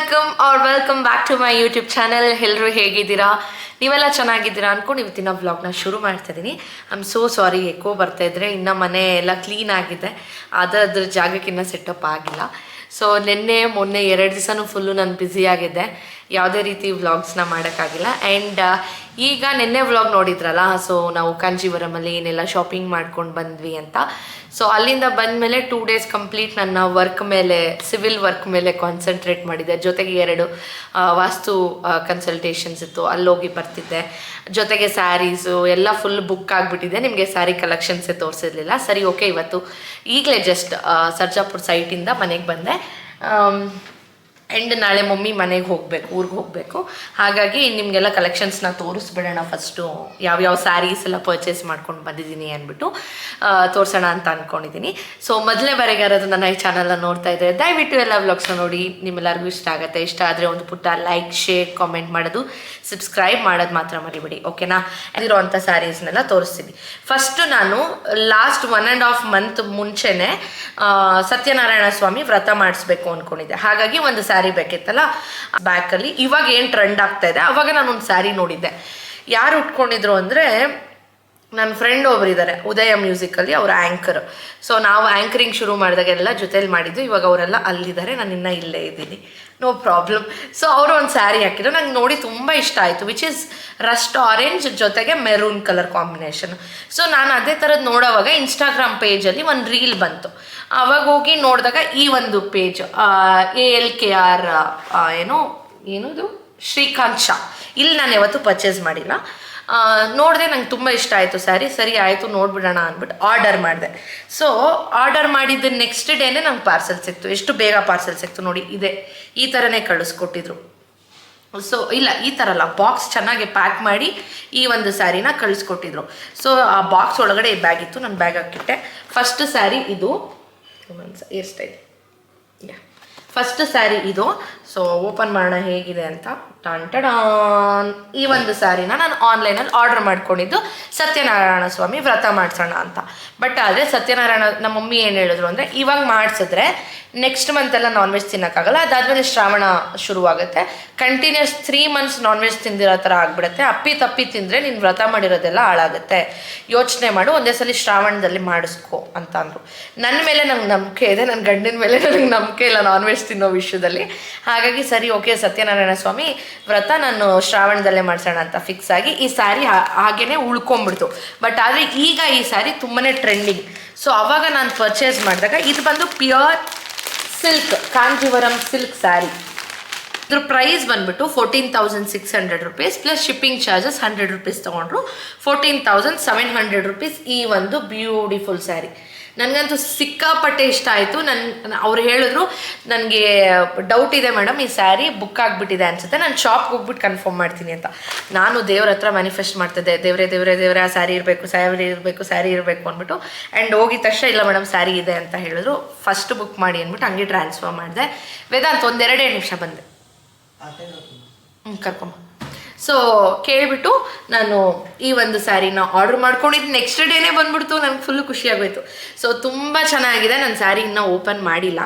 Welcome R welcome back to my YouTube channel ಎಲ್ಲರೂ ಹೇಗಿದ್ದೀರಾ? ನೀವೆಲ್ಲ ಚೆನ್ನಾಗಿದ್ದೀರಾ ಅನ್ಕೊಂಡು ಇವತ್ತಿನ ವ್ಲಾಗ್ನ ಶುರು ಮಾಡ್ತಾ ಇದ್ದೀನಿ I am so sorry echo ಬರ್ತಾ ಇದ್ರೆ ಇನ್ನು ಮನೆ ಎಲ್ಲ ಕ್ಲೀನ್ ಆಗಿದೆ. ಅದರ ಜಾಗಕ್ಕಿನ್ನ ಸೆಟಪ್ ಆಗಿಲ್ಲ. ಸೊ ನಿನ್ನೆ, ಮೊನ್ನೆ ಎರಡು ದಿವಸನೂ ಫುಲ್ಲು ನಾನು ಬ್ಯುಸಿ ಆಗಿದ್ದೆ ಯಾವುದೇ ರೀತಿ ವ್ಲಾಗ್ಸ್ನ ಮಾಡೋಕ್ಕಾಗಿಲ್ಲ. ಆ್ಯಂಡ್ ಈಗ ನಿನ್ನೆ ವ್ಲಾಗ್ ನೋಡಿದ್ರಲ್ಲ ಸೊ ನಾವು ಕಾಂಜೀವರಮಲ್ಲಿ ಏನೆಲ್ಲ ಶಾಪಿಂಗ್ ಮಾಡ್ಕೊಂಡು ಬಂದ್ವಿ ಅಂತ. ಸೊ ಅಲ್ಲಿಂದ ಬಂದ ಮೇಲೆ ಟೂ ಡೇಸ್ ಕಂಪ್ಲೀಟ್ ನನ್ನ ವರ್ಕ್ ಮೇಲೆ ಸಿವಿಲ್ ವರ್ಕ್ ಮೇಲೆ ಕಾನ್ಸಂಟ್ರೇಟ್ ಮಾಡಿದ್ದೆ ಜೊತೆಗೆ ಎರಡು ವಾಸ್ತು ಕನ್ಸಲ್ಟೇಷನ್ಸ್ ಇತ್ತು. ಅಲ್ಲೋಗಿ ಬರ್ತಿದ್ದೆ. ಜೊತೆಗೆ ಸ್ಯಾರೀಸು ಎಲ್ಲ ಫುಲ್ ಬುಕ್ ಆಗಿಬಿಟ್ಟಿದೆ. ನಿಮಗೆ ಸ್ಯಾರಿ ಕಲೆಕ್ಷನ್ಸೇ ತೋರಿಸಿರ್ಲಿಲ್ಲ. ಸರಿ ಓಕೆ ಇವತ್ತು ಈಗಲೇ ಜಸ್ಟ್ ಸರ್ಜಾಪುರ ಸೈಟಿಂದ ಮನೆಗೆ ಬಂದೆ. ಆ್ಯಂಡ್ ನಾಳೆ ಮಮ್ಮಿ ಮನೆಗೆ ಹೋಗಬೇಕು, ಊರಿಗೆ ಹೋಗಬೇಕು. ಹಾಗಾಗಿ ನಿಮಗೆಲ್ಲ ಕಲೆಕ್ಷನ್ಸ್ನ ತೋರಿಸ್ಬಿಡೋಣ ಫಸ್ಟು ಯಾವ್ಯಾವ ಸ್ಯಾರೀಸ್ ಎಲ್ಲ ಪರ್ಚೇಸ್ ಮಾಡ್ಕೊಂಡು ಬಂದಿದ್ದೀನಿ ಅಂದ್ಬಿಟ್ಟು ತೋರಿಸೋಣ ಅಂತ ಅಂದ್ಕೊಂಡಿದ್ದೀನಿ ಸೊ ಮೊದಲೇ ಬಾರಿಗೆ ಯಾರಾದ್ರು ನನ್ನ ಈ ಚಾನಲ್ನ ನೋಡ್ತಾ ಇದ್ದಾರೆ ದಯವಿಟ್ಟು ಎಲ್ಲ ವ್ಲಾಗ್ಸ್ನ ನೋಡಿ. ನಿಮ್ಮೆಲ್ಲರಿಗೂ ಇಷ್ಟ ಆಗುತ್ತೆ. ಇಷ್ಟ ಆದರೆ ಒಂದು ಪುಟ್ಟ ಲೈಕ್ ಶೇರ್ ಕಾಮೆಂಟ್ ಮಾಡೋದು ಸಬ್ಸ್ಕ್ರೈಬ್ ಮಾಡೋದು ಮಾತ್ರ ಮರಿಬಿಡಿ ಓಕೆನಾ ಇರೋವಂಥ ಸ್ಯಾರೀಸ್ನೆಲ್ಲ ತೋರಿಸ್ತೀನಿ. ಫಸ್ಟು ನಾನು last one and half month ಮುಂಚೆನೆ ಸತ್ಯನಾರಾಯಣ ಸ್ವಾಮಿ ವ್ರತ ಮಾಡಿಸ್ಬೇಕು ಅಂದ್ಕೊಂಡಿದ್ದೆ ಹಾಗಾಗಿ ಒಂದು ಸ್ಯಾರಿ ಬೇಕಿತ್ತಲ್ಲ ಬ್ಯಾಕಲ್ಲಿ ಇವಾಗ ಏನು ಟ್ರೆಂಡ್ ಆಗ್ತಾ ಇದೆ, ಅವಾಗ ನಾನು ಒಂದು ಸ್ಯಾರಿ ನೋಡಿದ್ದೆ. ಯಾರು ಉಟ್ಕೊಂಡಿದ್ರು ಅಂದರೆ ನನ್ನ ಫ್ರೆಂಡ್ ಒಬ್ರು ಇದ್ದಾರೆ ಉದಯ ಮ್ಯೂಸಿಕಲ್ಲಿ ಅವ್ರ ಆ್ಯಂಕರ್ ಸೊ ನಾವು ಆ್ಯಂಕರಿಂಗ್ ಶುರು ಮಾಡಿದಾಗೆಲ್ಲ ಜೊತೇಲಿ ಮಾಡಿದ್ದು, ಇವಾಗ ಅವರೆಲ್ಲ ಅಲ್ಲಿದ್ದಾರೆ, ನಾನು ಇನ್ನೂ ಇಲ್ಲೇ ಇದ್ದೀನಿ. ನೋ ಪ್ರಾಬ್ಲಮ್ ಸೊ ಅವರು ಒಂದು ಸ್ಯಾರಿ ಹಾಕಿದ್ರು. ನಂಗೆ ನೋಡಿ ತುಂಬ ಇಷ್ಟ ಆಯಿತು ವಿಚ್ ಇಸ್ ರಸ್ಟ್ ಆರೆಂಜ್ ಜೊತೆಗೆ ಮೆರೂನ್ ಕಲರ್ ಕಾಂಬಿನೇಷನ್ ಸೊ ನಾನು ಅದೇ ಥರದ್ದು ನೋಡೋವಾಗ ಇನ್ಸ್ಟಾಗ್ರಾಮ್ ಪೇಜಲ್ಲಿ ಒಂದು ರೀಲ್ ಬಂತು. ಅವಾಗ ಹೋಗಿ ನೋಡಿದಾಗ ಈ ಒಂದು page A L K R ಏನು, ಏನದು? ಶ್ರೀಕಾಂತ್ ಶಾ. ಇಲ್ಲಿ ನಾನು ಯಾವತ್ತೂ ಪರ್ಚೇಸ್ ಮಾಡಿಲ್ಲ. ನೋಡಿದೆ ನಂಗೆ ತುಂಬ ಇಷ್ಟ ಆಯಿತು ಸ್ಯಾರಿ. ಸರಿ ಆಯಿತು, ನೋಡ್ಬಿಡೋಣ ಅಂದ್ಬಿಟ್ಟು ಆರ್ಡರ್ ಮಾಡಿದೆ. ಸೊ ಆರ್ಡರ್ ಮಾಡಿದ್ದ ನೆಕ್ಸ್ಟ್ ಡೇನೇ ನಂಗೆ ಪಾರ್ಸೆಲ್ ಸಿಕ್ತು. ಎಷ್ಟು ಬೇಗ ಪಾರ್ಸೆಲ್ ಸಿಕ್ತು ನೋಡಿ, ಇದೆ. ಈ ಥರನೇ ಕಳಿಸ್ಕೊಟ್ಟಿದ್ರು. ಸೊ ಇಲ್ಲ, ಈ ಥರ ಅಲ್ಲ. ಬಾಕ್ಸ್ ಚೆನ್ನಾಗಿ ಪ್ಯಾಕ್ ಮಾಡಿ ಈ ಒಂದು ಸ್ಯಾರಿನ ಕಳಿಸ್ಕೊಟ್ಟಿದ್ರು. ಸೊ ಆ ಬಾಕ್ಸ್ ಒಳಗಡೆ ಈ ಬ್ಯಾಗ್ ಇತ್ತು, ನಾನು ಬ್ಯಾಗ್ ಹಾಕಿಟ್ಟೆ ಫಸ್ಟ್ ಸ್ಯಾರಿ ಇದು. ಸ್ಟೈಲ್ ಯಾ ಫಸ್ಟ್ ಸ್ಯಾರಿ ಇದು. ಸೊ ಓಪನ್ ಮಾಡೋಣ ಹೇಗಿದೆ ಅಂತ? ಟನ್, ಟಡಾನ್. ಈ ಒಂದು ಸ್ಯಾರಿನ ನಾನು ಆನ್ಲೈನಲ್ಲಿ ಆರ್ಡರ್ ಮಾಡ್ಕೊಂಡಿದ್ದು ಸತ್ಯನಾರಾಯಣ ಸ್ವಾಮಿ ವ್ರತ ಮಾಡಿಸೋಣ ಅಂತ. ಬಟ್ ಆದರೆ ಸತ್ಯನಾರಾಯಣ, ನಮ್ಮ ಮಮ್ಮಿ ಏನು ಹೇಳಿದ್ರು ಅಂದರೆ, ಇವಾಗ ಮಾಡಿಸಿದ್ರೆ ನೆಕ್ಸ್ಟ್ ಮಂತೆಲ್ಲ ನಾನ್ ವೆಜ್ ತಿನ್ನೋಕ್ಕಾಗಲ್ಲ. ಅದಾದಮೇಲೆ ಶ್ರಾವಣ ಶುರುವಾಗುತ್ತೆ. Continuous three months non veg ತಿಂದಿರೋ ಥರ ಆಗಿಬಿಡುತ್ತೆ. ಅಪ್ಪಿ ತಪ್ಪಿ ತಿಂದರೆ ನೀನು ವ್ರತ ಮಾಡಿರೋದೆಲ್ಲ ಹಾಳಾಗುತ್ತೆ. ಯೋಚನೆ ಮಾಡು, ಒಂದೇ ಸಲ ಶ್ರಾವಣದಲ್ಲಿ ಮಾಡಿಸ್ಕೊ ಅಂತ ಅಂದರು. ನನ್ನ ಮೇಲೆ ನಂಗೆ ನಂಬಿಕೆ ಇದೆ. ನನ್ನ ಗಂಡಿನ ಮೇಲೆ ನನಗೆ ನಂಬಿಕೆ ಇಲ್ಲ ನಾನ್ ವೆಜ್ ತಿನ್ನೋ ವಿಷಯದಲ್ಲಿ. ಹಾಗಾಗಿ ಸರಿ, ಓಕೆ, ಸತ್ಯನಾರಾಯಣ ಸ್ವಾಮಿ, ವ್ರತ ನಾನು ಶ್ರಾವಣದಲ್ಲೇ ಮಾಡ್ಸೋಣ ಅಂತ ಫಿಕ್ಸ್ ಆಗಿ ಈ ಸ್ಯಾರಿ ಹಾಗೇನೆ ಉಳ್ಕೊಂಬಿಡ್ತು. ಬಟ್ ಆದರೆ ಈಗ ಈ ಸ್ಯಾರಿ ತುಂಬಾ ಟ್ರೆಂಡಿಂಗ್ ಸೊ ಅವಾಗ ನಾನು ಪರ್ಚೇಸ್ ಮಾಡಿದಾಗ ಇದು ಬಂದು pure silk Kanjeevaram silk sari ಇದ್ರ ಪ್ರೈಸ್ ಬಂದ್ಬಿಟ್ಟು fourteen thousand six hundred rupees plus shipping charges hundred rupees ತೊಗೊಂಡ್ರು. Fourteen thousand seven hundred rupees ಈ ಒಂದು ಬ್ಯೂಟಿಫುಲ್ ಸ್ಯಾರಿ ನನಗಂತೂ ಸಿಕ್ಕಾಪಟ್ಟೆ ಇಷ್ಟ ಆಯಿತು. ನನ್ನ ಅವ್ರು ಹೇಳಿದ್ರು ನನಗೆ ಡೌಟ್ ಇದೆ ಮೇಡಮ್ ಈ ಸ್ಯಾರಿ ಬುಕ್ ಆಗಿಬಿಟ್ಟಿದೆ ಅನ್ಸುತ್ತೆ. ನಾನು ಶಾಪ್ಗೆ ಹೋಗ್ಬಿಟ್ಟು ಕನ್ಫರ್ಮ್ ಮಾಡ್ತೀನಿ ಅಂತ. ನಾನು ದೇವ್ರ ಹತ್ರ ಮ್ಯಾನಿಫೆಸ್ಟ್ ಮಾಡ್ತಿದ್ದೆ. ದೇವರೇ ದೇವರೇ ದೇವರೇ ಆ ಸ್ಯಾರಿ ಇರಬೇಕು ಸ್ಯಾರಿ ಇರಬೇಕು ಸ್ಯಾರಿ ಇರಬೇಕು ಅಂದ್ಬಿಟ್ಟು. ಆ್ಯಂಡ್ ಹೋಗಿದ ತಕ್ಷಣ ಇಲ್ಲ ಮೇಡಮ್ ಸ್ಯಾರಿ ಇದೆ ಅಂತ ಹೇಳಿದ್ರು. ಫಸ್ಟ್ ಬುಕ್ ಮಾಡಿ ಅಂದ್ಬಿಟ್ಟು ಹಂಗೆ ಟ್ರಾನ್ಸ್ಫರ್ ಮಾಡಿದೆ. ವೇದಾಂತ್ ಒಂದೆರಡೇ ನಿಮಿಷ ಬಂದೆ. ಹ್ಞೂ ಕರ್ಕೊಂಬ ಸೊ ಕೇಳಿಬಿಟ್ಟು ನಾನು ಈ ಒಂದು ಸ್ಯಾರಿನ ಆರ್ಡರ್ ಮಾಡ್ಕೊಂಡಿದ್ದು ನೆಕ್ಸ್ಟ್ ಡೇನೇ ಬಂದ್ಬಿಡ್ತು ನನಗೆ ಫುಲ್ಲು ಖುಷಿ ಆಗೋಯ್ತು. ಸೊ ತುಂಬ ಚೆನ್ನಾಗಿದೆ. ನನ್ನ ಸ್ಯಾರಿ ಇನ್ನೂ ಓಪನ್ ಮಾಡಿಲ್ಲ.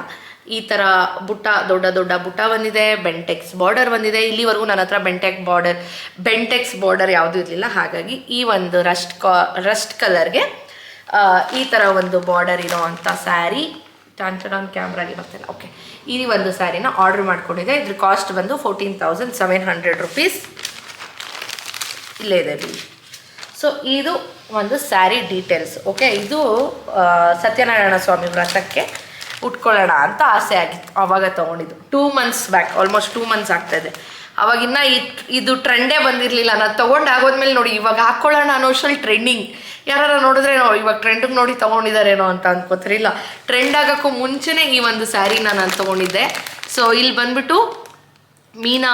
ಈ ಥರ ಬುಟ್ಟ, ದೊಡ್ಡ ದೊಡ್ಡ ಬುಟ್ಟ ಬಂದಿದೆ. ಬೆಂಟೆಕ್ಸ್ ಬಾರ್ಡರ್ ಬಂದಿದೆ. ಇಲ್ಲಿವರೆಗೂ ನನ್ನ ಹತ್ರ ಬೆಂಟೆಕ್ ಬಾರ್ಡರ್ ಬೆಂಟೆಕ್ಸ್ ಬಾರ್ಡರ್ ಯಾವುದೂ ಇರಲಿಲ್ಲ. ಹಾಗಾಗಿ ಈ ಒಂದು ರಸ್ಟ್ ಕಾ ರಸ್ಟ್ ಕಲರ್ಗೆ ಈ ಥರ ಒಂದು ಬಾರ್ಡರ್ ಇರೋ ಅಂಥ ಸ್ಯಾರಿ ಆನ್ ಕ್ಯಾಮ್ರಾಗೆ ಬರ್ತಿಲ್ಲ. ಓಕೆ ಈ ಒಂದು ಸ್ಯಾರಿನ ಆರ್ಡರ್ ಮಾಡ್ಕೊಂಡಿದ್ದೆ. ಇದ್ರ ಕಾಸ್ಟ್ ಬಂದು fourteen thousand seven hundred rupees ಇಲ್ಲೇ ಇದೆ ಬಿಲ್ ಸೊ ಇದು ಒಂದು ಸ್ಯಾರಿ ಡೀಟೇಲ್ಸ್ ಓಕೆ ಇದು ಸತ್ಯನಾರಾಯಣ ಸ್ವಾಮಿ ವ್ರತಕ್ಕೆ ಉಟ್ಕೊಳ್ಳೋಣ ಅಂತ ಆಸೆ ಆಗಿತ್ತು ಆವಾಗ ತೊಗೊಂಡಿದ್ದು. Two months back almost two months ಆಗ್ತಾಯಿದೆ ಅವಾಗಿನ್ನ ಇದು ಟ್ರೆಂಡೇ ಬಂದಿರಲಿಲ್ಲ. ನಾನು ತೊಗೊಂಡು, ಆಗೋದ್ಮೇಲೆ ನೋಡಿ, ಇವಾಗ ಹಾಕ್ಕೊಳ್ಳೋಣ ಅನ್ನೋಷಲ್ಲಿ ಟ್ರೆಂಡಿಂಗ್ ಯಾರು ನೋಡಿದ್ರೆ ಇವಾಗ ಟ್ರೆಂಡಿಗೆ ನೋಡಿ ತೊಗೊಂಡಿದ್ದಾರೇನೋ ಅಂತ ಅನ್ಕೋತಾರೆ ಟ್ರೆಂಡ್ ಆಗೋಕ್ಕೂ ಮುಂಚೆನೇ ಈ ಒಂದು ಸ್ಯಾರಿನ ನಾನು ತೊಗೊಂಡಿದ್ದೆ. ಸೊ ಇಲ್ಲಿ ಬಂದ್ಬಿಟ್ಟು ಮೀನಾ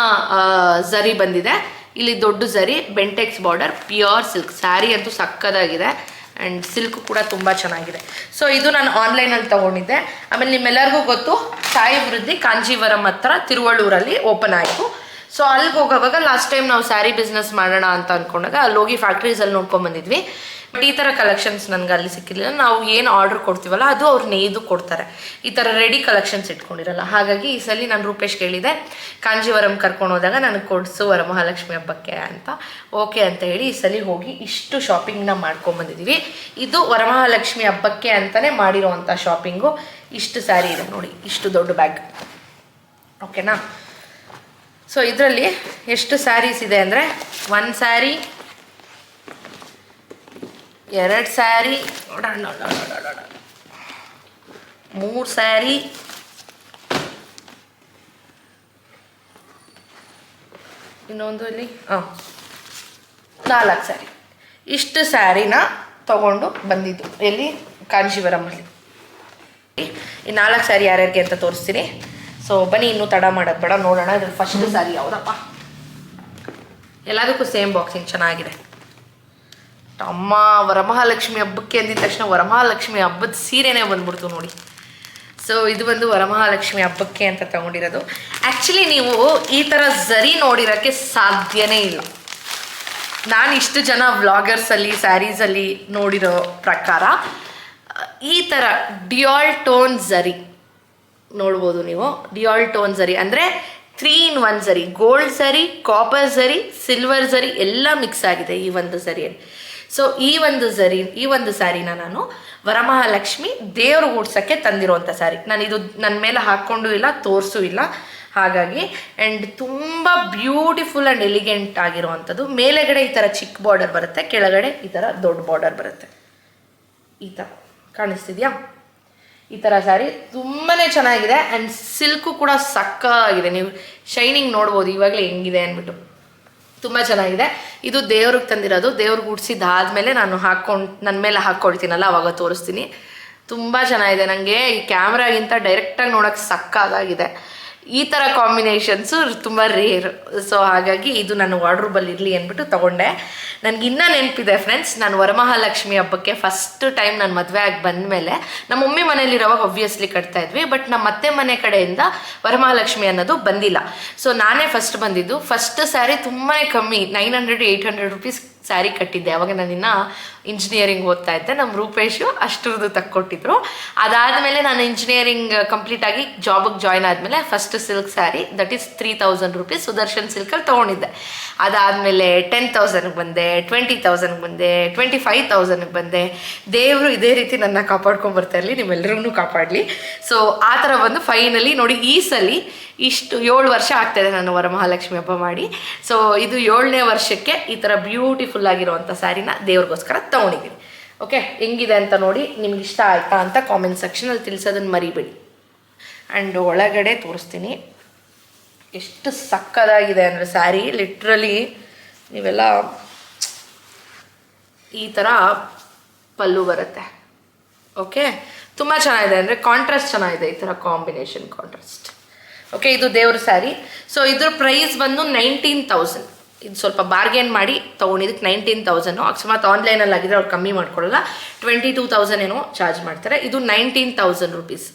ಝರಿ ಬಂದಿದೆ. ಇಲ್ಲಿ ದೊಡ್ಡ ಸರಿ Bentex border pure silk sari ಅಂತೂ ಸಕ್ಕದಾಗಿದೆ ಆ್ಯಂಡ್ ಸಿಲ್ಕ್ ಕೂಡ ತುಂಬ ಚೆನ್ನಾಗಿದೆ. ಸೊ ಇದು ನಾನು ಆನ್ಲೈನಲ್ಲಿ ತೊಗೊಂಡಿದ್ದೆ. ಆಮೇಲೆ ನಿಮ್ಮೆಲ್ಲರಿಗೂ ಗೊತ್ತು ಸಾಯಿ ವೃದ್ಧಿ ಕಾಂಜೀವರಂ ಹತ್ರ ತಿರುವಳ್ಳೂರಲ್ಲಿ ಓಪನ್ ಆಯಿತು. ಸೊ ಅಲ್ಲಿಗೆ ಹೋಗೋವಾಗ ಲಾಸ್ಟ್ ಟೈಮ್ ನಾವು ಸ್ಯಾರಿ ಬಿಸ್ನೆಸ್ ಮಾಡೋಣ ಅಂತ ಅಂದ್ಕೊಂಡಾಗ ಅಲ್ಲಿ ಹೋಗಿ ಫ್ಯಾಕ್ಟ್ರೀಸಲ್ಲಿ ನೋಡ್ಕೊಂಬಂದಿದ್ವಿ ಬಟ್ ಈ ಥರ ಕಲೆಕ್ಷನ್ಸ್ ನನಗೆ ಅಲ್ಲಿ ಸಿಕ್ಕಿರಲಿಲ್ಲ ನಾವು ಏನು ಆರ್ಡರ್ ಕೊಡ್ತೀವಲ್ಲ, ಅದು ಅವ್ರು ನೇಯ್ದು ಕೊಡ್ತಾರೆ. ಈ ಥರ ರೆಡಿ ಕಲೆಕ್ಷನ್ಸ್ ಇಟ್ಕೊಂಡಿರಲ್ಲ. ಹಾಗಾಗಿ ಈ ಸಲ ನಾನು ರೂಪೇಶ್ ಕೇಳಿದೆ. ಕಾಂಜೀವರಂ ಕರ್ಕೊಂಡು ಹೋದಾಗ ನನಗೆ ಕೊಡಿಸು ವರಮಹಾಲಕ್ಷ್ಮಿ ಹಬ್ಬಕ್ಕೆ ಅಂತ. ಓಕೆ ಅಂತ ಹೇಳಿ ಈ ಸಲ ಹೋಗಿ ಇಷ್ಟು ಶಾಪಿಂಗ್ನ ಮಾಡ್ಕೊಂಬಂದಿದ್ದೀವಿ ಇದು ವರಮಹಾಲಕ್ಷ್ಮಿ ಹಬ್ಬಕ್ಕೆ ಅಂತಲೇ ಮಾಡಿರೋವಂಥ ಶಾಪಿಂಗು ಇಷ್ಟು ಸ್ಯಾರಿ ಇದೆ ನೋಡಿ. ಇಷ್ಟು ದೊಡ್ಡ ಬ್ಯಾಗ್ ಓಕೆನಾ ಸೊ ಇದರಲ್ಲಿ ಎಷ್ಟು ಸ್ಯಾರೀಸ್ ಇದೆ ಅಂದರೆ ಒನ್ ಸ್ಯಾರಿ ಎರಡು ಸ್ಯಾರಿ ಮೂರು ಸ್ಯಾರಿ ಇನ್ನೊಂದು ಇಲ್ಲಿ, ಹಾಂ. ನಾಲ್ಕು ಸ್ಯಾರಿ ಇಷ್ಟು ಸ್ಯಾರಿನ ತಗೊಂಡು ಬಂದಿದ್ದು. ಎಲ್ಲಿ? ಕಾಂಜೀವರಮಲ್ಲಿ. ಈ ನಾಲ್ಕು ಸ್ಯಾರಿ ಯಾರ್ಯಾರಿಗೆ ಅಂತ ತೋರಿಸ್ತೀನಿ. ಸೊ ಬನ್ನಿ, ಇನ್ನೂ ತಡ ಮಾಡೋದು ಬೇಡ. ನೋಡೋಣ, ಇದ್ರಲ್ಲಿ ಫಸ್ಟ್ ಸ್ಯಾರಿ ಯಾವುದಪ್ಪ? ಎಲ್ಲದಕ್ಕೂ ಸೇಮ್ ಬಾಕ್ಸಿಂಗ್ ಚೆನ್ನಾಗಿದೆ. ಅಮ್ಮ, ವರಮಹಾಲಕ್ಷ್ಮಿ ಹಬ್ಬಕ್ಕೆ ಅಂದಿದ ತಕ್ಷಣ ವರಮಹಾಲಕ್ಷ್ಮಿ ಹಬ್ಬದ ಸೀರೆನೇ ಬಂದ್ಬಿಡ್ತು ನೋಡಿ. ಸೊ ಇದು ಬಂದು ವರಮಹಾಲಕ್ಷ್ಮಿ ಹಬ್ಬಕ್ಕೆ ಅಂತ ತಗೊಂಡಿರೋದು. ಆ್ಯಕ್ಚುಲಿ ನೀವು ಈ ಥರ ಝರಿ ನೋಡಿರೋಕ್ಕೆ ಸಾಧ್ಯನೇ ಇಲ್ಲ. ನಾನು ಇಷ್ಟು ಜನ ವ್ಲಾಗರ್ಸಲ್ಲಿ ಸ್ಯಾರೀಸಲ್ಲಿ ನೋಡಿರೋ ಪ್ರಕಾರ, ಈ ಥರ ಡಿಯಾಲ್ ಟೋನ್ ಝರಿ ನೋಡ್ಬೋದು ನೀವು. ಡಿಯಾಲ್ ಟೋನ್ ಝರಿ ಅಂದರೆ three in one zari gold zari copper zari silver zari ಎಲ್ಲ ಮಿಕ್ಸ್ ಆಗಿದೆ ಈ ಒಂದು ಝರಿಯಲ್ಲಿ ಸೊ ಈ ಒಂದು ಸರಿ, ಈ ಒಂದು ಸ್ಯಾರಿನ ನಾನು ವರಮಹಾಲಕ್ಷ್ಮಿ ದೇವ್ರ ಗೂಡ್ಸಕ್ಕೆ ತಂದಿರುವಂಥ ಸ್ಯಾರಿ. ನಾನು ಇದು ನನ್ನ ಮೇಲೆ ಹಾಕ್ಕೊಂಡು ಇಲ್ಲ, ತೋರಿಸೂ ಇಲ್ಲ. ಹಾಗಾಗಿ ಆ್ಯಂಡ್ ತುಂಬ ಬ್ಯೂಟಿಫುಲ್ ಆ್ಯಂಡ್ ಎಲಿಗೆಂಟ್ ಆಗಿರುವಂಥದ್ದು. ಮೇಲೆಗಡೆ ಈ ಥರ ಚಿಕ್ಕ ಬಾರ್ಡರ್ ಬರುತ್ತೆ, ಕೆಳಗಡೆ ಈ ಥರ ದೊಡ್ಡ ಬಾರ್ಡರ್ ಬರುತ್ತೆ. ಈ ಥರ ಕಾಣಿಸ್ತಿದ್ಯಾ? ಈ ಥರ ಸ್ಯಾರಿ ತುಂಬಾ ಚೆನ್ನಾಗಿದೆ ಆ್ಯಂಡ್ ಸಿಲ್ಕು ಕೂಡ ಸಕ್ಕಾಗಿದೆ ನೀವು ಶೈನಿಂಗ್ ನೋಡ್ಬೋದು, ಇವಾಗಲೇ ಹೆಂಗಿದೆ ಅಂದ್ಬಿಟ್ಟು. ತುಂಬ ಚೆನ್ನಾಗಿದೆ. ಇದು ದೇವ್ರಿಗೆ ತಂದಿರೋದು. ದೇವ್ರಿಗೆ ಉಡ್ಸಿದ್ದಾದ್ಮೇಲೆ ನಾನು ಹಾಕ್ಕೊಂಡು ನನ್ನ ಮೇಲೆ ಹಾಕ್ಕೊಳ್ತೀನಲ್ಲ ಅವಾಗ ತೋರಿಸ್ತೀನಿ. ತುಂಬ ಚೆನ್ನಾಗಿದೆ. ನನಗೆ ಈ ಕ್ಯಾಮ್ರಾಗಿಂತ ಡೈರೆಕ್ಟಾಗಿ ನೋಡೋಕ್ಕೆ ಸಕ್ಕಾಗಿದೆ ಈ ಥರ ಕಾಂಬಿನೇಷನ್ಸು ತುಂಬ ರೇರ್ ಸೊ ಹಾಗಾಗಿ ಇದು ನಾನು ವಾರ್ಡ್ರೂಬಲ್ಲಿ ಇರಲಿ ಅಂದ್ಬಿಟ್ಟು ತೊಗೊಂಡೆ. ನನಗೆ ಇನ್ನೂ ನೆನಪಿದೆ ಫ್ರೆಂಡ್ಸ್ ನಾನು ವರಮಹಾಲಕ್ಷ್ಮಿ ಹಬ್ಬಕ್ಕೆ ಫಸ್ಟ್ ಟೈಮ್ ನಾನು ಮದುವೆ ಆಗಿ ಬಂದಮೇಲೆ ನಮ್ಮ ಮಮ್ಮಿ ಮನೇಲಿರೋವಾಗ ಒಬ್ವಿಯಸ್ಲಿ ಕಟ್ತಾ ಇದ್ವಿ ಬಟ್ ನಮ್ಮ ಅತ್ತೆ ಮನೆ ಕಡೆಯಿಂದ ವರಮಹಾಲಕ್ಷ್ಮಿ ಅನ್ನೋದು ಬಂದಿಲ್ಲ. ಸೊ ನಾನೇ ಫಸ್ಟ್ ಬಂದಿದ್ದು. ಫಸ್ಟ್ ಸ್ಯಾರಿ ತುಂಬಾ ಕಮ್ಮಿ nine hundred eight hundred rupees sari ಕಟ್ಟಿದ್ದೆ. ಅವಾಗ ಇನ್ನು ಇಂಜಿನಿಯರಿಂಗ್ ಓದ್ತಾ ಇದ್ದೆ. ನಮ್ಮ ರೂಪೇಶು ಅಷ್ಟರದ್ದು ತಕ್ಕೊಟ್ಟಿದ್ರು. ಅದಾದಮೇಲೆ ನಾನು ಇಂಜಿನಿಯರಿಂಗ್ ಕಂಪ್ಲೀಟ್ ಆಗಿ ಜಾಬಿಗೆ ಜಾಯ್ನ್ ಆದಮೇಲೆ first silk sari that is three thousand rupees Sudarshan ಸಿಲ್ಕಲ್ಲಿ ತೊಗೊಂಡಿದ್ದೆ. ಅದಾದಮೇಲೆ ಟೆನ್ ತೌಸಂಡ್ಗೆ ಬಂದೆ ಟ್ವೆಂಟಿ ತೌಸಂಡ್ಗೆ ಬಂದೆ ಟ್ವೆಂಟಿ ಫೈವ್ ತೌಸಂಡ್ಗೆ ಬಂದೆ. ದೇವರು ಇದೇ ರೀತಿ ನನ್ನ ಕಾಪಾಡ್ಕೊಂಬರ್ತಾ ಇರಲಿ ನಿಮ್ಮೆಲ್ಲರೂ ಕಾಪಾಡಲಿ. ಸೊ ಆ ಥರ ಬಂದು ಫೈನಲಿ ನೋಡಿ ಈ ಸಲ ಇಷ್ಟು ಏಳು ವರ್ಷ ಆಗ್ತಾಯಿದೆ ನಾನು ವರಮಹಾಲಕ್ಷ್ಮಿ ಹಬ್ಬ ಮಾಡಿ. ಸೊ ಇದು ಏಳನೇ ವರ್ಷಕ್ಕೆ ಈ ಥರ ಬ್ಯೂಟಿಫುಲ್ ಆಗಿರುವಂಥ ಸ್ಯಾರಿನ ದೇವ್ರಿಗೋಸ್ಕರ ತೊಗೊಂಡಿದ್ದೀನಿ. ಓಕೆ ಹೆಂಗಿದೆ ಅಂತ ನೋಡಿ ನಿಮ್ಗೆ ಇಷ್ಟ ಆಯ್ತಾ ಅಂತ ಕಾಮೆಂಟ್ ಸೆಕ್ಷನಲ್ಲಿ ತಿಳಿಸೋದನ್ನು ಮರಿಬೇಡಿ. ಆ್ಯಂಡ್ ಒಳಗಡೆ ತೋರಿಸ್ತೀನಿ. ಎಷ್ಟು ಸಕ್ಕದಾಗಿದೆ ಅಂದರೆ ಸ್ಯಾರಿ ಲಿಟ್ರಲಿ ನೀವೆಲ್ಲ ಈ ಥರ ಪಲ್ಲು ಬರುತ್ತೆ. ಓಕೆ ತುಂಬ ಚೆನ್ನಾಗಿದೆ ಅಂದರೆ ಕಾಂಟ್ರಾಸ್ಟ್ ಚೆನ್ನಾಗಿದೆ ಈ ಥರ ಕಾಂಬಿನೇಷನ್ ಕಾಂಟ್ರಾಸ್ಟ್ ಓಕೆ ಇದು ದೇವ್ರ ಸ್ಯಾರಿ. ಸೊ ಇದ್ರ ಪ್ರೈಸ್ ಬಂದು ನೈನ್ಟೀನ್ ತೌಸಂಡ್ ಇದು ಸ್ವಲ್ಪ ಬಾರ್ಗೇನ್ ಮಾಡಿ ತೊಗೊಂಡಿದ್ದಕ್ಕೆ ನೈನ್ಟೀನ್ ತೌಸಂಡು ಅಕಸ್ಮಾತ್ ಆನ್ಲೈನಲ್ಲಿ ಆಗಿದ್ರೆ ಅವ್ರು ಕಮ್ಮಿ ಮಾಡ್ಕೊಳ್ಳಲ್ಲ ಟ್ವೆಂಟಿ ಟೂ ತೌಸಂಡ್ ಏನೋ ಚಾರ್ಜ್ ಮಾಡ್ತಾರೆ. ಇದು ನೈನ್ಟೀನ್ ತೌಸಂಡ್ ರುಪೀಸ್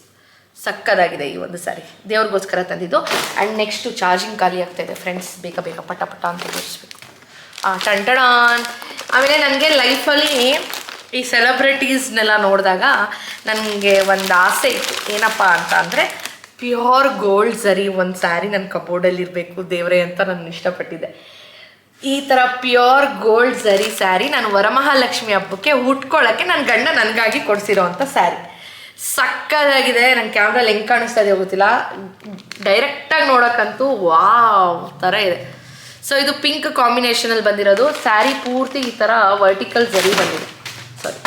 ಸಕ್ಕದಾಗಿದೆ ಈ ಒಂದು ಸಾರಿ ದೇವ್ರಿಗೋಸ್ಕರ ತಂದಿದ್ದು. ಆ್ಯಂಡ್ ನೆಕ್ಸ್ಟು ಚಾರ್ಜಿಂಗ್ ಖಾಲಿ ಆಗ್ತಾ ಇದೆ ಫ್ರೆಂಡ್ಸ್ ಬೇಗ ಬೇಗ, ಪಟ ಪಟ ಅಂತ ತೋರಿಸ್ಬೇಕು. ಟಂಟಡಾನ್ ಆಮೇಲೆ ನನಗೆ ಲೈಫಲ್ಲಿ ಈ ಸೆಲೆಬ್ರಿಟೀಸ್ನೆಲ್ಲ ನೋಡಿದಾಗ ನನಗೆ ಒಂದು ಆಸೆ ಇತ್ತು. ಏನಪ್ಪ ಅಂತ ಅಂದರೆ ಪ್ಯೂರ್ ಗೋಲ್ಡ್ ಸರಿ ಒಂದು ಸ್ಯಾರಿ ನನ್ನ ಕಬೋರ್ಡಲ್ಲಿರಬೇಕು ದೇವ್ರೆ ಅಂತ ನಾನು ಇಷ್ಟಪಟ್ಟಿದ್ದೆ. ಈ ಥರ ಪ್ಯೂರ್ ಗೋಲ್ಡ್ ಸರಿ ಸ್ಯಾರಿ ನಾನು ವರಮಹಾಲಕ್ಷ್ಮಿ ಹಬ್ಬಕ್ಕೆ ಉಟ್ಕೊಳ್ಳೋಕ್ಕೆ ನನ್ನ ಗಂಡ ನನಗಾಗಿ ಕೊಡಿಸಿರೋ ಅಂಥ ಸ್ಯಾರಿ. ಸಕ್ಕದಾಗಿದೆ ನನ್ನ ಕ್ಯಾಮ್ರಲ್ಲಿ ಹೆಂಗೆ ಕಾಣಿಸ್ತಾ ಇದೆ ಗೊತ್ತಿಲ್ಲ. ಡೈರೆಕ್ಟಾಗಿ ನೋಡೋಕ್ಕಂತೂ ವಾವ್ ಥರ ಇದೆ. ಸೊ ಇದು ಪಿಂಕ್ ಕಾಂಬಿನೇಷನಲ್ಲಿ ಬಂದಿರೋದು. ಸ್ಯಾರಿ ಪೂರ್ತಿ ಈ ಥರ ವರ್ಟಿಕಲ್ ಜರಿ ಬಂದಿದೆ. ಸಾರಿ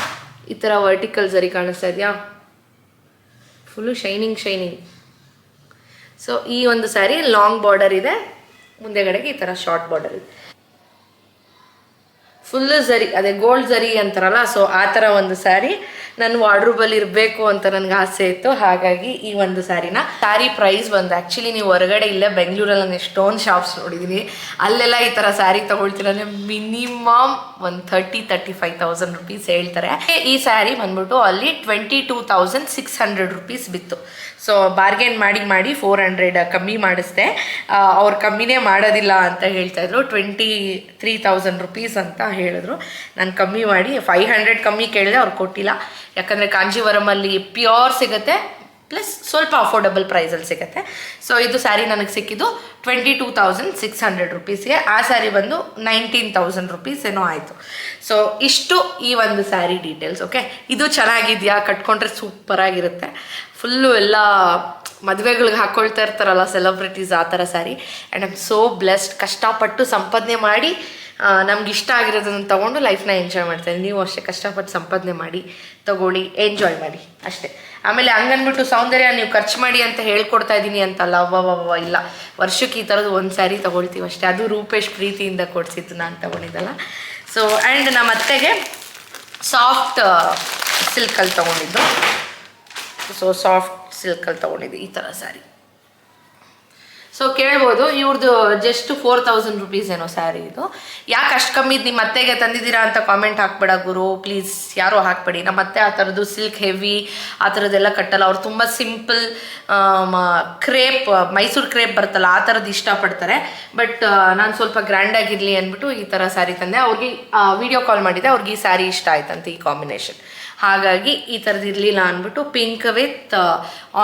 ಈ ಥರ ವರ್ಟಿಕಲ್ ಜರಿ ಕಾಣಿಸ್ತಾ ಇದೆಯಾ? ಫುಲ್ಲು ಶೈನಿಂಗ್ ಶೈನಿಂಗ್ ಸೊ ಈ ಒಂದು ಸ್ಯಾರಿ ಲಾಂಗ್ ಬಾರ್ಡರ್ ಇದೆ. ಮುಂದೆಗಡೆಗೆ ಈ ಥರ ಶಾರ್ಟ್ ಬಾರ್ಡರ್ ಇದೆ. ಫುಲ್ಲು ಸರಿ ಅದೇ ಗೋಲ್ಡ್ ಸರಿ ಅಂತಾರಲ್ಲ ಸೊ ಆ ಥರ ಒಂದು ಸ್ಯಾರಿ ನನ್ನ ವಾರ್ಡ್ರೂಬಲ್ಲಿ ಇರಬೇಕು ಅಂತ ನನಗೆ ಆಸೆ ಇತ್ತು. ಹಾಗಾಗಿ ಈ ಒಂದು ಸ್ಯಾರಿನ ಸ್ಯಾರಿ ಪ್ರೈಸ್ ಒಂದು ಆ್ಯಕ್ಚುಲಿ ನೀವು ಹೊರಗಡೆ ಇಲ್ಲೇ ಬೆಂಗಳೂರಲ್ಲಿ ನಾನು ಎಷ್ಟೊಂದು ಶಾಪ್ಸ್ ನೋಡಿದ್ದೀನಿ ಅಲ್ಲೆಲ್ಲ ಈ ಥರ ಸ್ಯಾರಿ ತೊಗೊಳ್ತೀರಂದ್ರೆ ಮಿನಿಮಮ್ ಒಂದು thirty thirty five thousand rupees ಹೇಳ್ತಾರೆ. ಈ ಸ್ಯಾರಿ ಬಂದ್ಬಿಟ್ಟು ಅಲ್ಲಿ twenty two thousand six hundred rupees ಬಿತ್ತು. ಸೊ ಬಾರ್ಗೇನ್ ಮಾಡಿ ಮಾಡಿ ಫೋರ್ ಹಂಡ್ರೆಡ್ ಕಮ್ಮಿ ಮಾಡಿಸ್ದೆ. ಅವ್ರು ಕಮ್ಮಿನೇ ಮಾಡೋದಿಲ್ಲ ಅಂತ ಹೇಳ್ತಾ ಇದ್ರು. ಟ್ವೆಂಟಿ ತ್ರೀ ತೌಸಂಡ್ ರುಪೀಸ್ ಅಂತ ಹೇಳಿದ್ರು. ನಾನು ಕಮ್ಮಿ ಮಾಡಿ ಫೈವ್ ಹಂಡ್ರೆಡ್ ಕಮ್ಮಿ ಕೇಳಿದೆ, ಅವ್ರು ಕೊಟ್ಟಿಲ್ಲ. ಯಾಕಂದರೆ ಕಾಂಜೀವರಮಲ್ಲಿ ಪ್ಯೂರ್ ಸಿಗುತ್ತೆ ಪ್ಲಸ್ ಸ್ವಲ್ಪ ಅಫೋರ್ಡಬಲ್ ಪ್ರೈಸಲ್ಲಿ ಸಿಗುತ್ತೆ. ಸೊ ಇದು ಸ್ಯಾರಿ ನನಗೆ ಸಿಕ್ಕಿದ್ದು twenty two thousand six hundred ರುಪೀಸ್ಗೆ ಆ ಸ್ಯಾರಿ ಬಂದು ನೈನ್ಟೀನ್ ತೌಸಂಡ್ ರುಪೀಸ್ ಏನೋ ಆಯಿತು. ಸೊ ಇಷ್ಟು ಈ ಒಂದು ಸ್ಯಾರಿ ಡೀಟೇಲ್ಸ್ ಓಕೆ ಇದು ಚೆನ್ನಾಗಿದೆಯಾ? ಕಟ್ಕೊಂಡ್ರೆ ಸೂಪರಾಗಿರುತ್ತೆ ಫುಲ್ಲು ಎಲ್ಲ ಮದುವೆಗಳಿಗೆ ಹಾಕ್ಕೊಳ್ತಾ ಇರ್ತಾರಲ್ಲ ಸೆಲೆಬ್ರಿಟೀಸ್ ಆ ಥರ sari and I'm so blessed ಕಷ್ಟಪಟ್ಟು ಸಂಪಾದನೆ ಮಾಡಿ ನಮ್ಗೆ ಇಷ್ಟ ಆಗಿರೋದನ್ನು ತೊಗೊಂಡು ಲೈಫ್ನ ಎಂಜಾಯ್ ಮಾಡ್ತಾರೆ ನೀವು ಅಷ್ಟೇ ಕಷ್ಟಪಟ್ಟು ಸಂಪಾದನೆ ಮಾಡಿ, ತಗೊಳ್ಳಿ ಎಂಜಾಯ್ ಮಾಡಿ. ಅಷ್ಟೇ. ಆಮೇಲೆ ಹಂಗನ್ಬಿಟ್ಟು ಸೌಂದರ್ಯ, ನೀವು ಖರ್ಚು ಮಾಡಿ ಅಂತ ಹೇಳ್ಕೊಡ್ತಾ ಇದ್ದೀನಿ ಅಂತಲ್ಲ ಅವ್ವ ಇಲ್ಲ. ವರ್ಷಕ್ಕೆ ಈ ಥರದ್ದು ಒಂದು ಸ್ಯಾರಿ ತೊಗೊಳ್ತೀವಿ ಅಷ್ಟೇ. ಅದು ರೂಪೇಶ್ ಪ್ರೀತಿಯಿಂದ ಕೊಡಿಸಿದ್ದು ನಾನು ತೊಗೊಂಡಿದ್ದಲ್ಲ. ಸೊ ಆ್ಯಂಡ್ ನಮ್ಮ ಅತ್ತೆಗೆ ಸಾಫ್ಟ್ ಸಿಲ್ಕಲ್ಲಿ ತೊಗೊಂಡಿದ್ದು. ಸೊ ಸಾಫ್ಟ್ ಸಿಲ್ಕಲ್ಲಿ ತೊಗೊಂಡಿದ್ದೆ, ಈ ಥರ ಸ್ಯಾರಿ ಸೊ ಕೇಳ್ಬೋದು ಇವ್ರದ್ದು ಜಸ್ಟ್ ಫೋರ್ ತೌಸಂಡ್ ರುಪೀಸ್ ಏನೋ ಸ್ಯಾರಿ ಇದು. ಯಾಕೆ ಅಷ್ಟು ಕಮ್ಮಿ ನಿಮ್ಮ ಅತ್ತೆಗೆ ತಂದಿದ್ದೀರಾ ಅಂತ ಕಾಮೆಂಟ್ ಹಾಕ್ಬೇಡ ಗುರು ಪ್ಲೀಸ್ ಯಾರೋ ಹಾಕ್ಬೇಡಿ. ನಮ್ಮ ಅತ್ತೆ ಆ ಥರದ್ದು ಸಿಲ್ಕ್ ಹೆವಿ ಆ ಥರದ್ದೆಲ್ಲ ಕಟ್ಟಲ್ಲ. ಅವ್ರು ತುಂಬ ಸಿಂಪಲ್ ಕ್ರೇಪ್ ಮೈಸೂರು ಕ್ರೇಪ್ ಬರುತ್ತಲ್ಲ ಆ ಥರದ್ದು ಇಷ್ಟಪಡ್ತಾರೆ. ಬಟ್ ನಾನು ಸ್ವಲ್ಪ ಗ್ರ್ಯಾಂಡಾಗಿರಲಿ ಅಂದ್ಬಿಟ್ಟು ಈ ಥರ ಸ್ಯಾರಿ ತಂದೆ. ಅವ್ರಿಗೆ ವಿಡಿಯೋ ಕಾಲ್ ಮಾಡಿದ್ದೆ ಅವ್ರಿಗೆ ಈ ಸ್ಯಾರಿ ಇಷ್ಟ ಆಯ್ತಂತೆ ಈ ಕಾಂಬಿನೇಷನ್ ಹಾಗಾಗಿ ಈ ಥರದ್ದು ಇರಲಿಲ್ಲ ಅಂದ್ಬಿಟ್ಟು pink with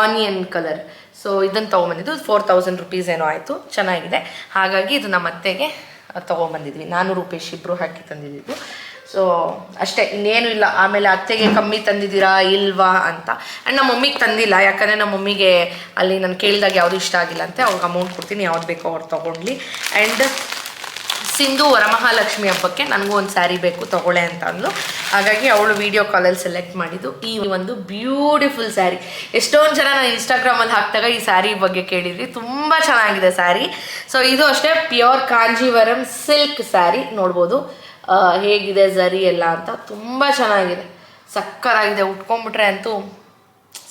onion colour so ಇದನ್ನು ತೊಗೊಂಬಂದಿದ್ದು ಫೋರ್ ತೌಸಂಡ್ ರುಪೀಸ್ ಏನೋ ಆಯಿತು. ಚೆನ್ನಾಗಿದೆ. ಹಾಗಾಗಿ ಇದು ನಮ್ಮ ಅತ್ತೆಗೆ ತೊಗೊಂಬಂದಿದ್ವಿ. ನಾನು ರೂಪೇಶ್ ಇಬ್ಬರು ಹಾಕಿ ತಂದಿದ್ದು ಸೊ ಅಷ್ಟೇ. ಇನ್ನೇನು ಇಲ್ಲ. ಆಮೇಲೆ ಅತ್ತೆಗೆ ಕಮ್ಮಿ ತಂದಿದ್ದೀರಾ, ಇಲ್ವಾ ಅಂತ. ಆ್ಯಂಡ್ ನಮ್ಮ ಮಮ್ಮಿಗೆ ತಂದಿಲ್ಲ. ಯಾಕಂದರೆ ನಮ್ಮ ಮಮ್ಮಿಗೆ ಅಲ್ಲಿ ನಾನು ಕೇಳಿದಾಗ ಯಾವುದು ಇಷ್ಟ ಆಗಿಲ್ಲ ಅಂತೆ. ಅವ್ರಿಗೆ ಅಮೌಂಟ್ ಕೊಡ್ತೀನಿ. ಯಾವ್ದು ಬೇಕೋ ಅವ್ರು ತೊಗೊಂಡ್ಲಿ. ಆ್ಯಂಡ್ ಸಿಂಧು ವರಮಹಾಲಕ್ಷ್ಮಿ ಹಬ್ಬಕ್ಕೆ ನನಗೂ ಒಂದು ಸ್ಯಾರಿ ಬೇಕು, ತಗೊಳ್ಳೆ ಅಂತ ಅಂದ್ಲು. ಹಾಗಾಗಿ ಅವಳು ವಿಡಿಯೋ ಕಾಲಲ್ಲಿ ಸೆಲೆಕ್ಟ್ ಮಾಡಿದ್ದು ಈ ಒಂದು ಬ್ಯೂಟಿಫುಲ್ ಸ್ಯಾರಿ. ಎಷ್ಟೊಂದು ಜನ ನಾನು ಇನ್ಸ್ಟಾಗ್ರಾಮಲ್ಲಿ ಹಾಕಿದಾಗ ಈ ಸ್ಯಾರಿ ಬಗ್ಗೆ ಕೇಳಿದ್ರಿ. ತುಂಬ ಚೆನ್ನಾಗಿದೆ ಸ್ಯಾರಿ. ಸೊ ಇದು ಅಷ್ಟೇ ಪ್ಯೂರ್ ಕಾಂಜೀವರಂ ಸಿಲ್ಕ್ ಸ್ಯಾರಿ. ನೋಡ್ಬೋದು ಹೇಗಿದೆ, ಸರಿ ಎಲ್ಲ ಅಂತ. ತುಂಬ ಚೆನ್ನಾಗಿದೆ. ಸಕ್ಕತ್ತಾಗಿದೆ ಉಟ್ಕೊಂಡ್ಬಿಟ್ರೆ ಅಂತೂ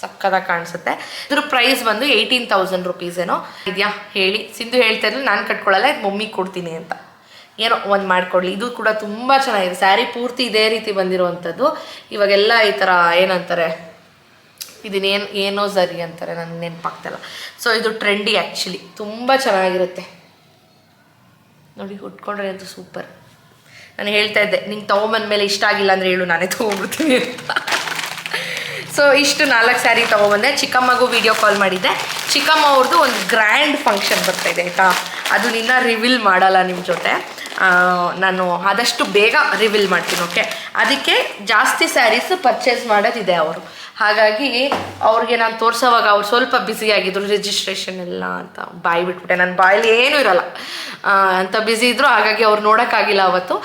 ಸಕ್ಕದಾಗಿ ಕಾಣಿಸುತ್ತೆ. ಇದ್ರ ಪ್ರೈಸ್ ಬಂದು ಏಯ್ಟೀನ್ ತೌಸಂಡ್ ರುಪೀಸ್ ಏನೋ. ಇದೆಯಾ? ಹೇಳಿ. ಸಿಂಧು ಹೇಳ್ತಾ ಇರಲಿಲ್ಲ ನಾನು ಕಟ್ಕೊಳ್ಳಲ್ಲ ಇದು ಮಮ್ಮಿಗೆ ಕೊಡ್ತೀನಿ ಅಂತ. ಏನೋ ಒಂದು ಮಾಡಿಕೊಡ್ಲಿ. ಇದು ಕೂಡ ತುಂಬ ಚೆನ್ನಾಗಿದೆ. ಸ್ಯಾರಿ ಪೂರ್ತಿ ಇದೇ ರೀತಿ ಬಂದಿರುವಂಥದ್ದು. ಇವಾಗೆಲ್ಲ ಈ ಥರ ಏನಂತಾರೆ? ಇದನ್ನೇನು ಏನೋ ಸರಿ ಅಂತಾರೆ. ನನಗೆ ನೆನಪಾಗ್ತಲ್ಲ. ಸೊ ಇದು ಟ್ರೆಂಡಿ ಆ್ಯಕ್ಚುಲಿ ತುಂಬ ಚೆನ್ನಾಗಿರುತ್ತೆ. ನೋಡಿ, ಉಟ್ಕೊಂಡ್ರೆ ಅಂತೂ ಸೂಪರ್ ನಾನು ಹೇಳ್ತಾ ಇದ್ದೆ, ನಿಂಗೆ ತೊಗೊಂಬಂದ್ಮೇಲೆ ಇಷ್ಟ ಆಗಿಲ್ಲ ಅಂದರೆ ಹೇಳು, ನಾನೇ ತೊಗೊಂಡ್ಬಿಡ್ತೀನಿ ಅಂತ. ಸೊ ಇಷ್ಟು ನಾಲ್ಕು ಸ್ಯಾರಿ ತೊಗೊಬಂದೆ ಚಿಕ್ಕಮ್ಮಗೂ ವಿಡಿಯೋ ಕಾಲ್ ಮಾಡಿದ್ದೆ. ಚಿಕ್ಕಮ್ಮ ಅವ್ರದ್ದು ಒಂದು ಗ್ರ್ಯಾಂಡ್ ಫಂಕ್ಷನ್ ಬರ್ತಾ ಇದೆ, ಆಯಿತಾ? ಅದು ನಿನ್ನ ರಿವೀಲ್ ಮಾಡಲ್ಲ ನಿಮ್ಮ ಜೊತೆ. ನಾನು ಆದಷ್ಟು ಬೇಗ ರಿವೀಲ್ ಮಾಡ್ತೀನಿ ಓಕೆ ಅದಕ್ಕೆ ಜಾಸ್ತಿ ಸ್ಯಾರೀಸ್ ಪರ್ಚೇಸ್ ಮಾಡೋದಿದೆ ಅವರು. ಹಾಗಾಗಿ ಅವ್ರಿಗೆ ನಾನು ತೋರಿಸೋವಾಗ ಅವ್ರು ಸ್ವಲ್ಪ ಬ್ಯುಸಿ ಆಗಿದ್ರು ರಿಜಿಸ್ಟ್ರೇಷನ್ ಎಲ್ಲ ಅಂತ ಬಾಯಿ ಬಿಟ್ಬಿಟ್ಟೆ ನನ್ನ ಬಾಯಲ್ಲಿ ಏನೂ ಇರಲ್ಲ. ಅಂತ ಬ್ಯುಸಿ ಇದ್ರು, ಹಾಗಾಗಿ ಅವ್ರು ನೋಡೋಕ್ಕಾಗಿಲ್ಲ ಅವತ್ತು.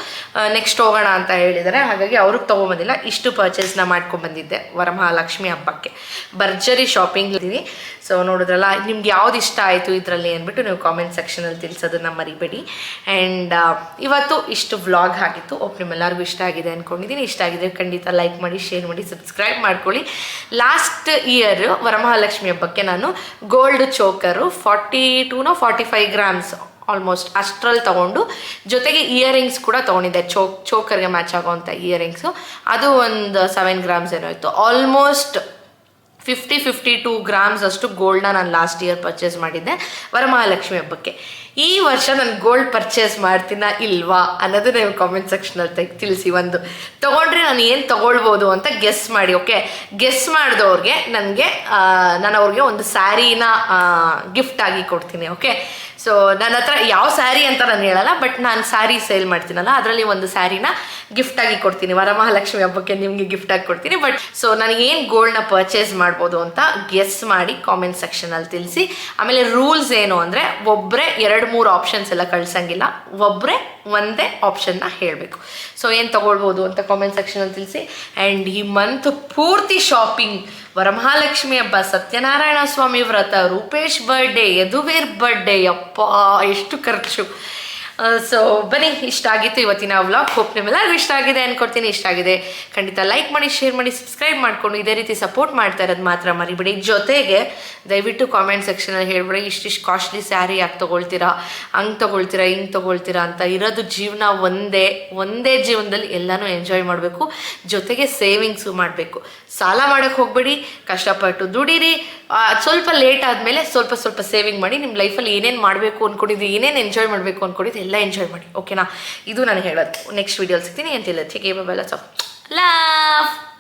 ನೆಕ್ಸ್ಟ್ ಹೋಗೋಣ ಅಂತ ಹೇಳಿದ್ದಾರೆ. ಹಾಗಾಗಿ ಅವ್ರಿಗೆ ತೊಗೊಂಬಂದಿಲ್ಲ. ಇಷ್ಟು ಪರ್ಚೇಸ್ನ ಮಾಡ್ಕೊಂಬಂದಿದ್ದೆ ವರಮಹಾಲಕ್ಷ್ಮಿ ಹಬ್ಬಕ್ಕೆ. ಭರ್ಜರಿ ಶಾಪಿಂಗ್ ಇದ್ದೀವಿ ಸೊ ನೋಡಿದ್ರಲ್ಲ, ನಿಮ್ಗೆ ಯಾವ್ದು ಇಷ್ಟ ಆಯಿತು ಇದರಲ್ಲಿ ಅಂದ್ಬಿಟ್ಟು ನೀವು ಕಾಮೆಂಟ್ ಸೆಕ್ಷನಲ್ಲಿ ತಿಳಿಸೋದನ್ನು ಮರಿಬೇಡಿ. ಆ್ಯಂಡ್ ಇವತ್ತು ಇಷ್ಟು ವ್ಲಾಗ್ ಆಗಿತ್ತು. ಒಪ್ ನಿಮ್ಮೆಲ್ಲರಿಗೂ ಇಷ್ಟ ಆಗಿದೆ ಅಂದ್ಕೊಂಡಿದ್ದೀನಿ ಇಷ್ಟ ಆಗಿದೆ ಖಂಡಿತ ಲೈಕ್ ಮಾಡಿ ಶೇರ್ ಮಾಡಿ ಸಬ್ಸ್ಕ್ರೈಬ್ ಮಾಡ್ಕೊಳ್ಳಿ. ಲಾಸ್ಟ್ ಇಯರ್ ವರಮಹಾಲಕ್ಷ್ಮಿ ಹಬ್ಬಕ್ಕೆ ನಾನು ಗೋಲ್ಡ್ ಚೋಕರು ಫಾರ್ಟಿ ಟೂನೋ ಫಾರ್ಟಿ ಫೈವ್ ಗ್ರಾಮ್ಸ್ ಆಲ್ಮೋಸ್ಟ್ ಅಷ್ಟರಲ್ಲಿ ತೊಗೊಂಡು, ಜೊತೆಗೆ ಇಯರಿಂಗ್ಸ್ ಕೂಡ ತೊಗೊಂಡಿದ್ದೆ. ಚೋಕ್ ಚೋಕರ್ಗೆ ಮ್ಯಾಚ್ ಆಗೋವಂಥ ಇಯರಿಂಗ್ಸು ಅದು ಒಂದು ಸೆವೆನ್ ಗ್ರಾಮ್ಸ್ ಏನೋ ಇತ್ತು. Almost fifty fifty two grams ಅಷ್ಟು ಗೋಲ್ಡ್ನ ನಾನು ಲಾಸ್ಟ್ ಇಯರ್ ಪರ್ಚೇಸ್ ಮಾಡಿದ್ದೆ. ವರಮಹಾಲಕ್ಷ್ಮಿ ಹಬ್ಬಕ್ಕೆ. ಈ ವರ್ಷ ನಾನು ಗೋಲ್ಡ್ ಪರ್ಚೇಸ್ ಮಾಡ್ತೀನ ಇಲ್ವಾ ಅನ್ನೋದು ನೀವು ಕಾಮೆಂಟ್ ಸೆಕ್ಷನಲ್ಲಿ ತೆಗ್ ತಿಳಿಸಿ ಒಂದು. ತೊಗೊಂಡ್ರೆ ನಾನು ಏನು ತೊಗೊಳ್ಬೋದು ಅಂತ ಗೆಸ್ ಮಾಡಿ ಓಕೆ ಗೆಸ್ ಮಾಡಿದವ್ರಿಗೆ ನನಗೆ ನಾನು ಅವ್ರಿಗೆ ಒಂದು ಸ್ಯಾರಿನ ಗಿಫ್ಟ್ ಆಗಿ ಕೊಡ್ತೀನಿ ಓಕೆ ಸೊ ನನ್ನ ಹತ್ರ ಯಾವ ಸ್ಯಾರಿ ಅಂತ ನಾನು ಹೇಳಲ್ಲ ಬಟ್ ನಾನು ಸ್ಯಾರಿ ಸೇಲ್ ಮಾಡ್ತೀನಲ್ಲ, ಅದರಲ್ಲಿ ಒಂದು ಸ್ಯಾರಿನ ಆಗಿ ಕೊಡ್ತೀನಿ. ವರಮಹಾಲಕ್ಷ್ಮಿ ಹಬ್ಬಕ್ಕೆ ನಿಮಗೆ ಗಿಫ್ಟ್ ಆಗಿ ಕೊಡ್ತೀನಿ. ಬಟ್ ಸೊ ನನಗೆ ಏನು ಗೋಲ್ಡ್ನ ಪರ್ಚೇಸ್ ಮಾಡ್ಬೋದು ಅಂತ ಗೆಸ್ ಮಾಡಿ ಕಾಮೆಂಟ್ ಸೆಕ್ಷನಲ್ಲಿ ತಿಳಿಸಿ. ಆಮೇಲೆ ರೂಲ್ಸ್ ಏನು ಅಂದರೆ ಒಬ್ಬರೇ ಎರಡು ಮೂರು ಆಪ್ಷನ್ಸ್ ಎಲ್ಲ ಕಳ್ಸಂಗಿಲ್ಲ. ಒಬ್ಬರೇ ಒಂದೇ ಆಪ್ಷನ್ನ ಹೇಳಬೇಕು. ಸೊ ಏನು ತೊಗೊಳ್ಬೋದು ಅಂತ ಕಾಮೆಂಟ್ ಸೆಕ್ಷನಲ್ಲಿ ತಿಳಿಸಿ. ಆ್ಯಂಡ್ ಈ ಮಂತ್ ಪೂರ್ತಿ ಶಾಪಿಂಗ್ ವರಮಹಾಲಕ್ಷ್ಮಿ ಹಬ್ಬ, ಸತ್ಯನಾರಾಯಣ ಸ್ವಾಮಿ ವ್ರತ, ರೂಪೇಶ್ ಬರ್ಡೇ ಯದುವೀರ್ ಬರ್ಡೇ ಯಪ್ಪ, ಎಷ್ಟು ಖರ್ಚು. ಸೊ ಬನ್ನಿ, ಇಷ್ಟ ಆಗಿತ್ತು ಇವತ್ತಿನ ವ್ಲಾಗ್ ಹೋಪ್ ನಿಮ್ಮೆಲ್ಲರಿಗೂ ಇಷ್ಟ ಆಗಿದೆ ಅನ್ಕೊಡ್ತೀನಿ. ಇಷ್ಟ ಆಗಿದೆ, ಖಂಡಿತ ಲೈಕ್ ಮಾಡಿ ಶೇರ್ ಮಾಡಿ ಸಬ್ಸ್ಕ್ರೈಬ್ ಮಾಡ್ಕೊಂಡು ಇದೇ ರೀತಿ ಸಪೋರ್ಟ್ ಮಾಡ್ತಾ ಇರೋದು ಮಾತ್ರ ಮರಿಬೇಡಿ. ಜೊತೆಗೆ ದಯವಿಟ್ಟು ಕಾಮೆಂಟ್ ಸೆಕ್ಷನಲ್ಲಿ ಹೇಳ್ಬಿಡಿ, ಇಷ್ಟಿಷ್ಟು ಕಾಸ್ಟ್ಲಿ ಸ್ಯಾರಿ ಯಾಕೆ ತೊಗೊಳ್ತೀರಾ? ಹಂಗೆ ತೊಗೊಳ್ತೀರಾ, ಹಿಂಗೆ ತೊಗೊಳ್ತೀರಾ ಅಂತ ಇರೋದು ಜೀವನ ಒಂದೇ ಒಂದೇ ಜೀವನದಲ್ಲಿ ಎಲ್ಲನೂ ಎಂಜಾಯ್ ಮಾಡಬೇಕು. ಜೊತೆಗೆ ಸೇವಿಂಗ್ಸು ಮಾಡಬೇಕು. ಸಾಲ ಮಾಡೋಕ್ಕೆ ಹೋಗಬೇಡಿ, ಕಷ್ಟಪಟ್ಟು ದುಡೀರಿ ಸ್ವಲ್ಪ ಲೇಟ್ ಆದಮೇಲೆ ಸ್ವಲ್ಪ ಸ್ವಲ್ಪ ಸೇವಿಂಗ್ ಮಾಡಿ ನಿಮ್ಮ ಲೈಫಲ್ಲಿ ಏನೇನು ಮಾಡಬೇಕು ಅಂದ್ಕೊಂಡಿದ್ದು ಏನೇನು ಎಂಜಾಯ್ ಮಾಡಬೇಕು ಅಂದ್ಕೊಂಡಿದ್ದು ಎಲ್ಲ ಎಂಜಾಯ್ ಮಾಡಿ ಓಕೆನಾ ಇದು ನಾನು ಹೇಳೋದು. ನೆಕ್ಸ್ಟ್ ವೀಡಿಯೋಲಿ ಸಿಗ್ತೀನಿ. ಅಂತ ಚಿಕೆ ಮೊಬೈಲ್ ಸಾಫ್ ಲವ್